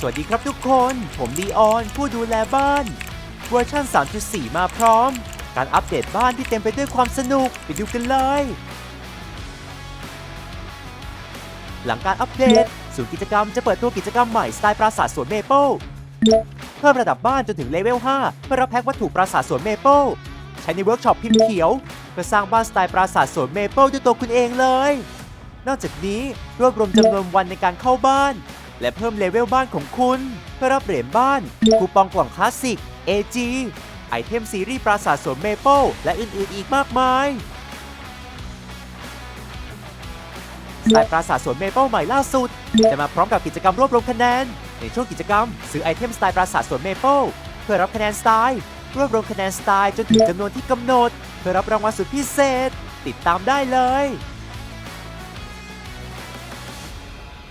สวัสดีครับทุกคน ผมลีออน ผู้ดูแลบ้าน เวอร์ชัน3.4 มาพร้อม การอัปเดตบ้านที่เต็มไปด้วยความสนุก ไปดูกันเลย หลังการอัปเดตศูนย์กิจกรรมจะเปิดตัวกิจกรรมใหม่สไตล์ปราสาทสวนเมเปิลเพิ่มระดับบ้านจนถึงเลเวล 5 เพื่อรับแพ็กวัตถุปราสาทสวนเมเปิลใช้ในเวิร์กช็อปพิมพ์เขียว เพื่อสร้างบ้านสไตล์ปราสาทสวนเมเปิลด้วยตัวคุณเองเลย นอกจากนี้รวบรวมจำนวนวันในการเข้าบ้าน และเพิ่มเลเวลบ้านของคุณ เพื่อรับเหรียญบ้าน คูปองกล่องคลาสสิก AG ไอเทมซีรีส์ปราสาทสวนเมเปิลและอื่นๆอีกมากมายสไตล์ปราสาทสวนเมเปิลใหม่ล่าสุด จะมาพร้อมกับกิจกรรมรวบรวมคะแนน ในช่วงกิจกรรม ซื้อไอเทมสไตล์ปราสาทสวนเมเปิลเพื่อรับคะแนนสไตล์ รวบรวมคะแนนสไตล์จนถึงจำนวนที่กำหนด เพื่อรับรางวัลสุดพิเศษ ติดตามได้เลย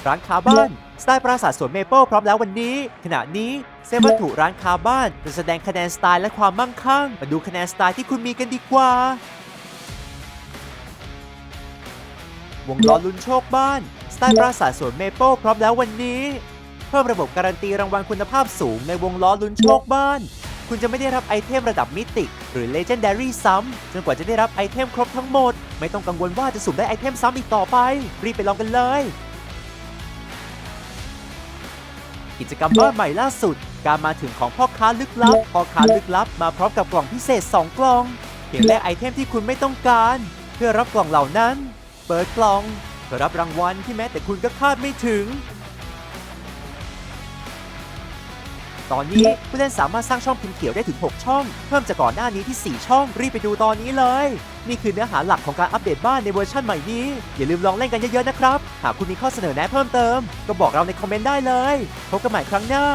ร้านค้าบ้าน สไตล์ปราสาทสวนเมเปิลพร้อมแล้ววันนี้ ขณะนี้เซฟวัตถุร้านค้าบ้านจะแสดงคะแนนสไตล์และความมั่งคั่ง มาดูคะแนนสไตล์ที่คุณมีกันดีกว่า วงล้อลุ้นโชคบ้าน สไตล์ปราสาทสวนเมเปิลพร้อมแล้ววันนี้ เพิ่มระบบการันตีรางวัลคุณภาพสูงในวงล้อลุ้นโชคบ้าน คุณจะไม่ได้รับไอเทมระดับมิติหรือ Legendary ซ้ำจนกว่าจะได้รับไอเทมครบทั้งหมด ไม่ต้องกังวลว่าจะสุ่มได้ไอเทมซ้ำอีกต่อไป รีบไปลองกันเลย กิจกรรมบ้านใหม่ล่าสุด การมาถึงของพ่อค้าลึกลับ พ่อค้าลึกลับมาพร้อมกับกล่องพิเศษ 2 กล่องเพียงแลกไอเทมที่คุณไม่ต้องการ เพื่อรับกล่องเหล่านั้น เปิดกล่องเพื่อรับรางวัลที่แม้แต่คุณก็คาดไม่ถึง ตอนนี้ผู้เล่นสามารถสร้างช่องพิมพ์เขียวได้ถึง 6 ช่อง เพิ่มจากก่อนหน้านี้ที่ 4 ช่อง รีบไปดูตอนนี้เลย นี่คือเนื้อหาหลักของการอัปเดตบ้านในเวอร์ชันใหม่นี้ อย่าลืมลองเล่นกันเยอะๆนะครับ หากคุณมีข้อเสนอแนะเพิ่มเติม ก็บอกเราในคอมเมนต์ได้เลย พบกันใหม่ครั้งหน้า